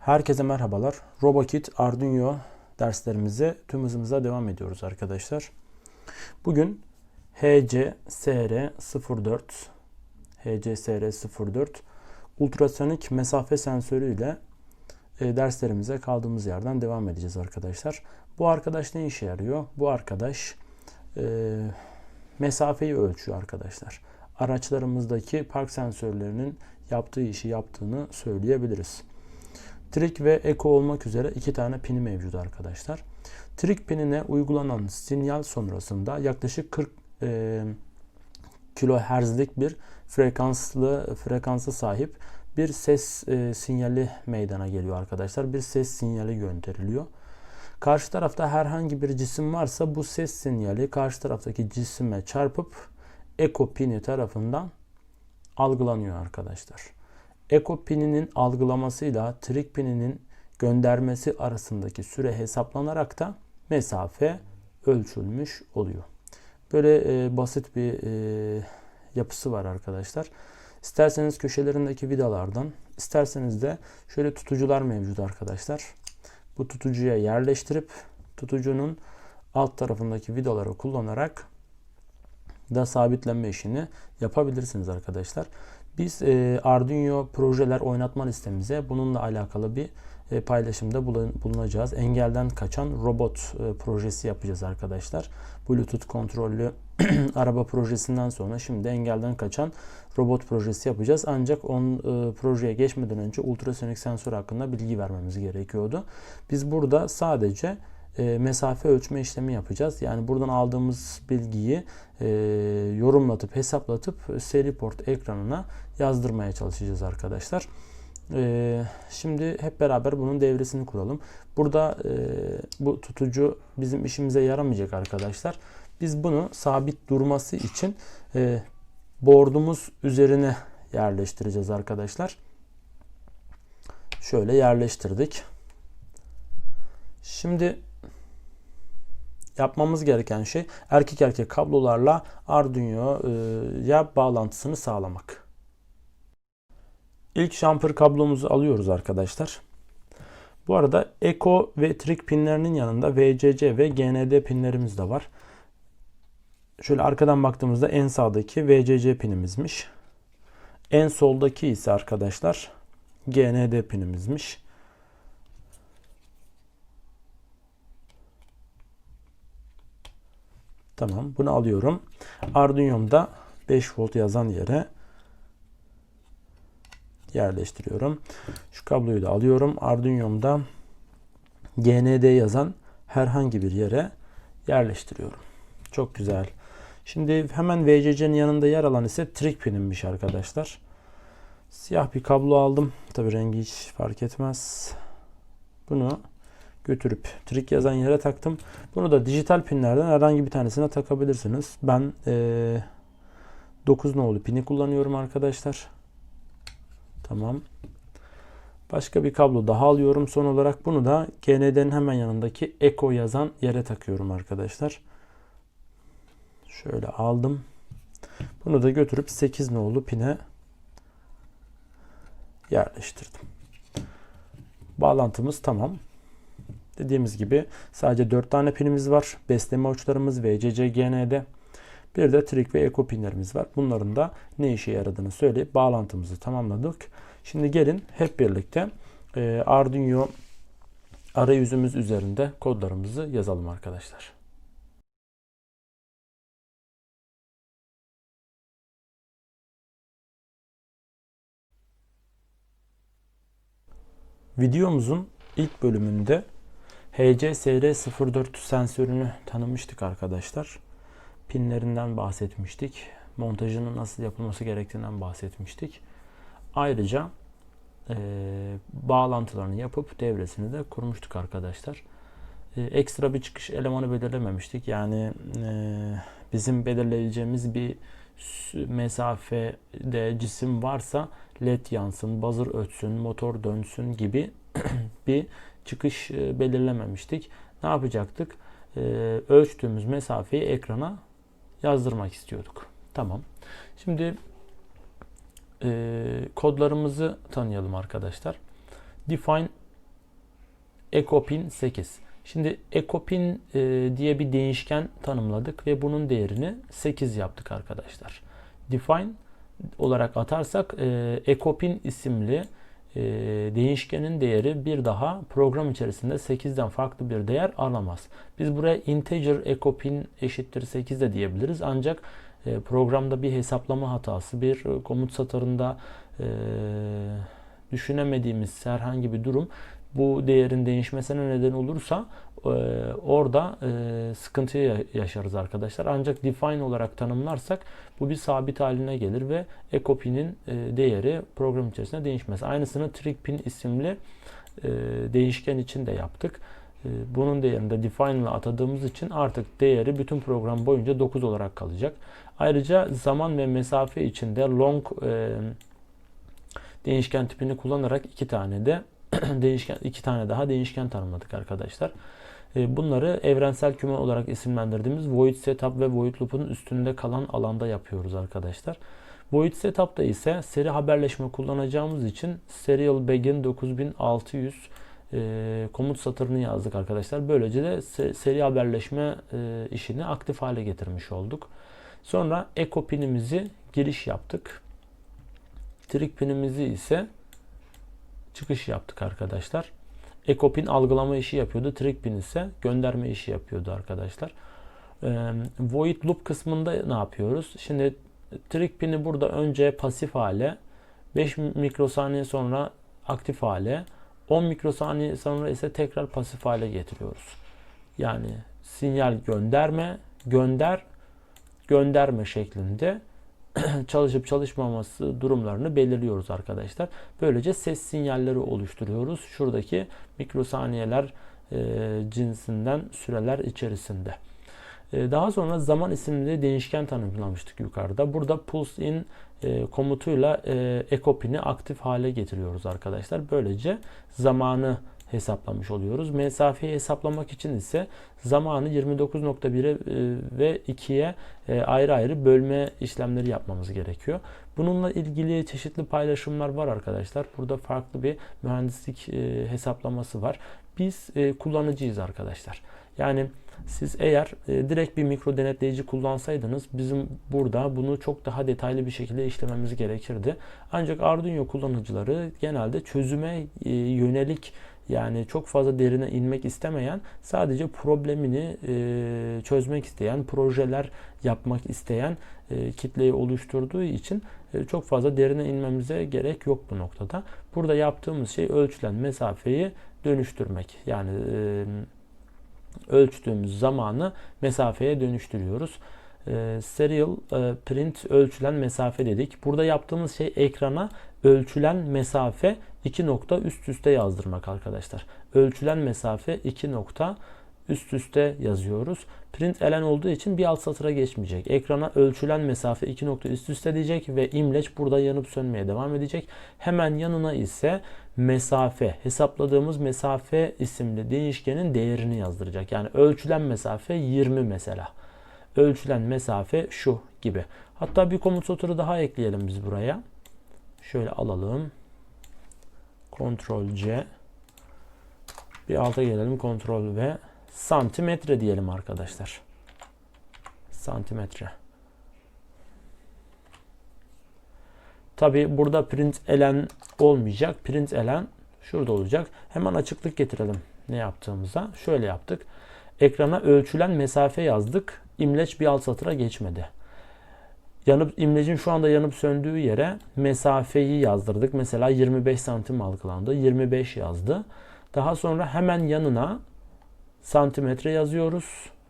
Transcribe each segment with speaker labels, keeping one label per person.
Speaker 1: Herkese merhabalar. RoboKit Arduino derslerimize tüm hızımıza devam ediyoruz arkadaşlar. Bugün HCSR04 HCSR04 ultrasonik mesafe sensörü ile e, derslerimize kaldığımız yerden devam edeceğiz arkadaşlar. Bu arkadaş ne işe yarıyor? Bu arkadaş e, mesafeyi ölçüyor arkadaşlar. Araçlarımızdaki park sensörlerinin yaptığı işi yaptığını söyleyebiliriz. Trik ve Eko olmak üzere iki tane pini mevcut arkadaşlar. Trik pinine uygulanan sinyal sonrasında yaklaşık 40 e, kilohertzlik bir frekanslı frekansı sahip bir ses e, sinyali meydana geliyor arkadaşlar. Bir ses sinyali gönderiliyor. Karşı tarafta herhangi bir cisim varsa bu ses sinyali karşı taraftaki cisime çarpıp eko pini tarafından algılanıyor arkadaşlar. Eko pininin algılamasıyla trik pininin göndermesi arasındaki süre hesaplanarak da mesafe ölçülmüş oluyor. Böyle e, basit bir e, yapısı var arkadaşlar. İsterseniz köşelerindeki vidalardan, isterseniz de şöyle tutucular mevcut arkadaşlar. Bu tutucuya yerleştirip tutucunun alt tarafındaki vidaları kullanarak da sabitlenme işini yapabilirsiniz arkadaşlar. Biz e, Arduino projeler oynatma listemize bununla alakalı bir e, paylaşımda bulunacağız. Engelden kaçan robot e, projesi yapacağız arkadaşlar. Bluetooth kontrollü araba projesinden sonra şimdi engelden kaçan robot projesi yapacağız. Ancak on e, projeye geçmeden önce ultrasonik sensör hakkında bilgi vermemiz gerekiyordu. Biz burada sadece e, mesafe ölçme işlemi yapacağız. Yani buradan aldığımız bilgiyi e, yorumlatıp hesaplatıp seri port ekranına yazdırmaya çalışacağız arkadaşlar. E, şimdi hep beraber bunun devresini kuralım. Burada bu tutucu bizim işimize yaramayacak arkadaşlar. Biz bunu sabit durması için e, board'umuz üzerine yerleştireceğiz arkadaşlar. Şöyle yerleştirdik. Şimdi yapmamız gereken şey erkek erkek kablolarla Arduino'ya bağlantısını sağlamak. İlk jumper kablomuzu alıyoruz arkadaşlar. Bu arada Eco ve Trik pinlerinin yanında VCC ve GND pinlerimiz de var. Şöyle arkadan baktığımızda en sağdaki VCC pinimizmiş. En soldaki ise arkadaşlar GND pinimizmiş. Tamam bunu alıyorum. Arduino'mda 5 volt yazan yere yerleştiriyorum. Şu kabloyu da alıyorum. Arduino'mda GND yazan herhangi bir yere yerleştiriyorum. Çok güzel. Şimdi hemen VCC'nin yanında yer alan ise trik pinimmiş arkadaşlar. Siyah bir kablo aldım. Tabi rengi hiç fark etmez. Bunu götürüp trik yazan yere taktım. Bunu da dijital pinlerden herhangi bir tanesine takabilirsiniz. Ben ee, 9 nolu pini kullanıyorum arkadaşlar. Tamam. Başka bir kablo daha alıyorum. Son olarak bunu da GND'nin hemen yanındaki Eco yazan yere takıyorum arkadaşlar. Şöyle aldım. Bunu da götürüp 8 nolu pine yerleştirdim. Bağlantımız tamam. Dediğimiz gibi sadece 4 tane pinimiz var. Besleme uçlarımız VCC, GND. Bir de trik ve eko pinlerimiz var. Bunların da ne işe yaradığını söyleyip bağlantımızı tamamladık. Şimdi gelin hep birlikte e, Arduino arayüzümüz üzerinde kodlarımızı yazalım arkadaşlar. Videomuzun ilk bölümünde HCSR04 sensörünü tanımıştık arkadaşlar. Pinlerinden bahsetmiştik. Montajının nasıl yapılması gerektiğinden bahsetmiştik. Ayrıca e, bağlantılarını yapıp devresini de kurmuştuk arkadaşlar. E, ekstra bir çıkış elemanı belirlememiştik. Yani e, bizim belirleyeceğimiz bir mesafede cisim varsa led yansın, buzzer ötsün, motor dönsün gibi bir çıkış e, belirlememiştik. Ne yapacaktık? E, ölçtüğümüz mesafeyi ekrana yazdırmak istiyorduk. Tamam. Şimdi e, kodlarımızı tanıyalım arkadaşlar. Define ecopin 8. Şimdi ecopin diye bir değişken tanımladık ve bunun değerini 8 yaptık arkadaşlar. Define olarak atarsak ecopin isimli e, değişkenin değeri bir daha program içerisinde 8'den farklı bir değer alamaz. Biz buraya integer ecopin eşittir 8 de diyebiliriz. Ancak e, programda bir hesaplama hatası, bir e, komut satırında e, düşünemediğimiz herhangi bir durum bu değerin değişmesine neden olursa e, orada e, yaşarız arkadaşlar. Ancak define olarak tanımlarsak bu bir sabit haline gelir ve ecopin'in e, değeri program içerisinde değişmez. Aynısını trickpin isimli e, değişken için de yaptık. Bunun değerini de define ile atadığımız için artık değeri bütün program boyunca 9 olarak kalacak. Ayrıca zaman ve mesafe içinde long e, değişken tipini kullanarak iki tane de değişken iki tane daha değişken tanımladık arkadaşlar. E, bunları evrensel küme olarak isimlendirdiğimiz void setup ve void loop'un üstünde kalan alanda yapıyoruz arkadaşlar. Void setup'ta ise seri haberleşme kullanacağımız için serial begin 9600 e, komut satırını yazdık arkadaşlar. Böylece de seri haberleşme e, işini aktif hale getirmiş olduk. Sonra echo pinimizi giriş yaptık. Trik pinimizi ise çıkış yaptık arkadaşlar. Ekopin algılama işi yapıyordu. Trickpin ise gönderme işi yapıyordu arkadaşlar. Ee, void loop kısmında ne yapıyoruz? Şimdi Trickpin'i burada önce pasif hale, 5 mikrosaniye sonra aktif hale, 10 mikrosaniye sonra ise tekrar pasif hale getiriyoruz. Yani sinyal gönderme, gönder, gönderme şeklinde çalışıp çalışmaması durumlarını belirliyoruz arkadaşlar. Böylece ses sinyalleri oluşturuyoruz. Şuradaki mikrosaniyeler e, cinsinden süreler içerisinde. E, daha sonra zaman isimli değişken tanımlamıştık yukarıda. Burada pulse in e, komutuyla e, ekopini aktif hale getiriyoruz arkadaşlar. Böylece zamanı hesaplamış oluyoruz. Mesafeyi hesaplamak için ise zamanı 29.1'e ve 2'ye e, ayrı ayrı bölme işlemleri yapmamız gerekiyor. Bununla ilgili çeşitli paylaşımlar var arkadaşlar. Burada farklı bir mühendislik e, hesaplaması var. Biz e, kullanıcıyız arkadaşlar. Yani siz eğer direkt bir mikro denetleyici kullansaydınız bizim burada bunu çok daha detaylı bir şekilde işlememiz gerekirdi. Ancak Arduino kullanıcıları genelde çözüme yönelik yani çok fazla derine inmek istemeyen, sadece problemini e, çözmek isteyen, projeler yapmak isteyen e, kitleyi oluşturduğu için e, çok fazla derine inmemize gerek yok bu noktada. Burada yaptığımız şey ölçülen mesafeyi dönüştürmek. Yani e, ölçtüğümüz zamanı mesafeye dönüştürüyoruz. E, serial e, print ölçülen mesafe dedik. Burada yaptığımız şey ekrana ölçülen mesafe 2 nokta üst üste yazdırmak arkadaşlar. Ölçülen mesafe 2 nokta üst üste yazıyoruz. Print elen olduğu için bir alt satıra geçmeyecek. Ekrana ölçülen mesafe 2 nokta üst üste diyecek ve imleç burada yanıp sönmeye devam edecek. Hemen yanına ise mesafe, hesapladığımız mesafe isimli değişkenin değerini yazdıracak. Yani ölçülen mesafe 20 mesela. Ölçülen mesafe şu gibi. Hatta bir komut satırı daha ekleyelim biz buraya. Şöyle alalım. Ctrl C. Bir alta gelelim. Ctrl V. Santimetre diyelim arkadaşlar. Santimetre. Tabi burada print elen olmayacak. Print elen şurada olacak. Hemen açıklık getirelim ne yaptığımıza. Şöyle yaptık. Ekrana ölçülen mesafe yazdık. İmleç bir alt satıra geçmedi yanıp imlecin şu anda yanıp söndüğü yere mesafeyi yazdırdık. Mesela 25 santim algılandı. 25 yazdı. Daha sonra hemen yanına santimetre yazıyoruz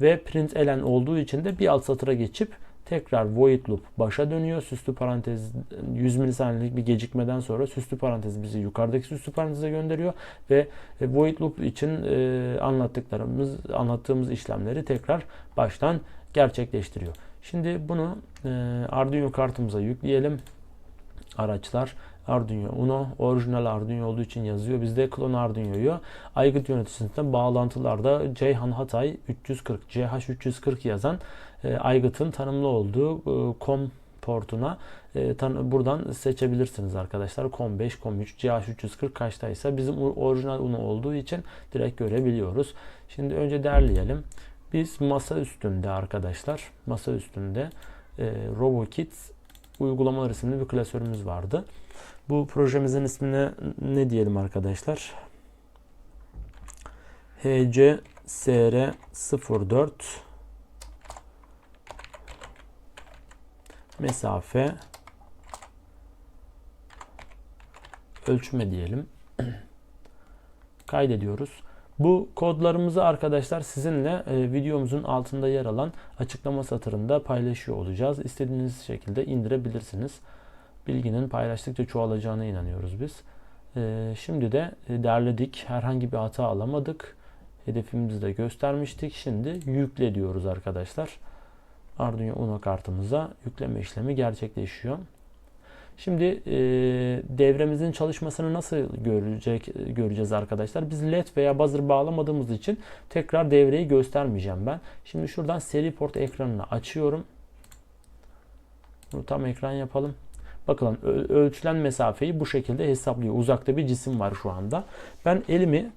Speaker 1: ve print elen olduğu için de bir alt satıra geçip tekrar void loop başa dönüyor. Süslü parantez 100 milisaniyelik bir gecikmeden sonra süslü parantez bizi yukarıdaki süslü paranteze gönderiyor ve e, void loop için e, anlattıklarımız anlattığımız işlemleri tekrar baştan gerçekleştiriyor. Şimdi bunu e, Arduino kartımıza yükleyelim. Araçlar Arduino Uno orijinal Arduino olduğu için yazıyor. Bizde klon Arduino'yu aygıt yöneticisinde bağlantılarda Ceyhan Hatay 340 CH340 yazan e, aygıtın tanımlı olduğu e, COM portuna e, tan- buradan seçebilirsiniz arkadaşlar. COM5, COM3, CH340 kaçtaysa bizim orijinal UNO olduğu için direkt görebiliyoruz. Şimdi önce derleyelim. Biz masa üstünde arkadaşlar, masa üstünde e, RoboKit uygulamalar isimli bir klasörümüz vardı. Bu projemizin ismini ne diyelim arkadaşlar? HCSR04 mesafe ölçme diyelim. Kaydediyoruz. Bu kodlarımızı arkadaşlar sizinle e, videomuzun altında yer alan açıklama satırında paylaşıyor olacağız. İstediğiniz şekilde indirebilirsiniz. Bilginin paylaştıkça çoğalacağına inanıyoruz biz. E, şimdi de e, derledik. Herhangi bir hata alamadık. Hedefimizi de göstermiştik. Şimdi yükle diyoruz arkadaşlar. Arduino Uno kartımıza yükleme işlemi gerçekleşiyor. Şimdi e, devremizin çalışmasını nasıl görecek göreceğiz arkadaşlar? Biz led veya buzzer bağlamadığımız için tekrar devreyi göstermeyeceğim ben. Şimdi şuradan seri port ekranını açıyorum. Bunu tam ekran yapalım. Bakalım ö- ölçülen mesafeyi bu şekilde hesaplıyor. Uzakta bir cisim var şu anda. Ben elimi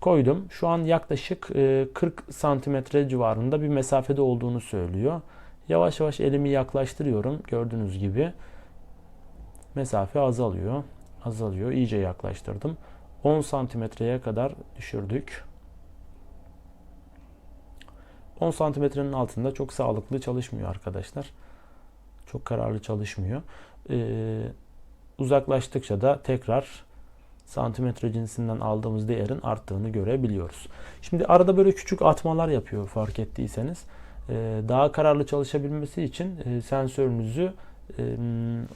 Speaker 1: koydum. Şu an yaklaşık e, 40 santimetre civarında bir mesafede olduğunu söylüyor. Yavaş yavaş elimi yaklaştırıyorum. Gördüğünüz gibi mesafe azalıyor. Azalıyor. İyice yaklaştırdım. 10 santimetreye kadar düşürdük. 10 santimetrenin altında çok sağlıklı çalışmıyor arkadaşlar. Çok kararlı çalışmıyor. Ee, uzaklaştıkça da tekrar santimetre cinsinden aldığımız değerin arttığını görebiliyoruz. Şimdi arada böyle küçük atmalar yapıyor fark ettiyseniz. Ee, daha kararlı çalışabilmesi için e, sensörünüzü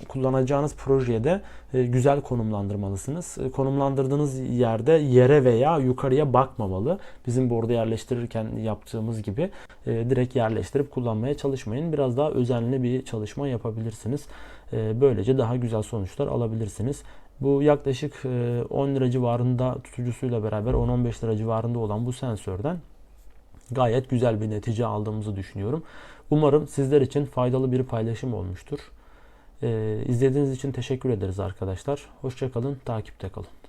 Speaker 1: kullanacağınız projeye de e, güzel konumlandırmalısınız. Konumlandırdığınız yerde yere veya yukarıya bakmamalı. Bizim burada yerleştirirken yaptığımız gibi direkt yerleştirip kullanmaya çalışmayın. Biraz daha özenli bir çalışma yapabilirsiniz. Böylece daha güzel sonuçlar alabilirsiniz. Bu yaklaşık e, 10 lira civarında tutucusuyla beraber 10-15 lira civarında olan bu sensörden gayet güzel bir netice aldığımızı düşünüyorum. Umarım sizler için faydalı bir paylaşım olmuştur. Ee, izlediğiniz için teşekkür ederiz arkadaşlar. Hoşçakalın, takipte kalın.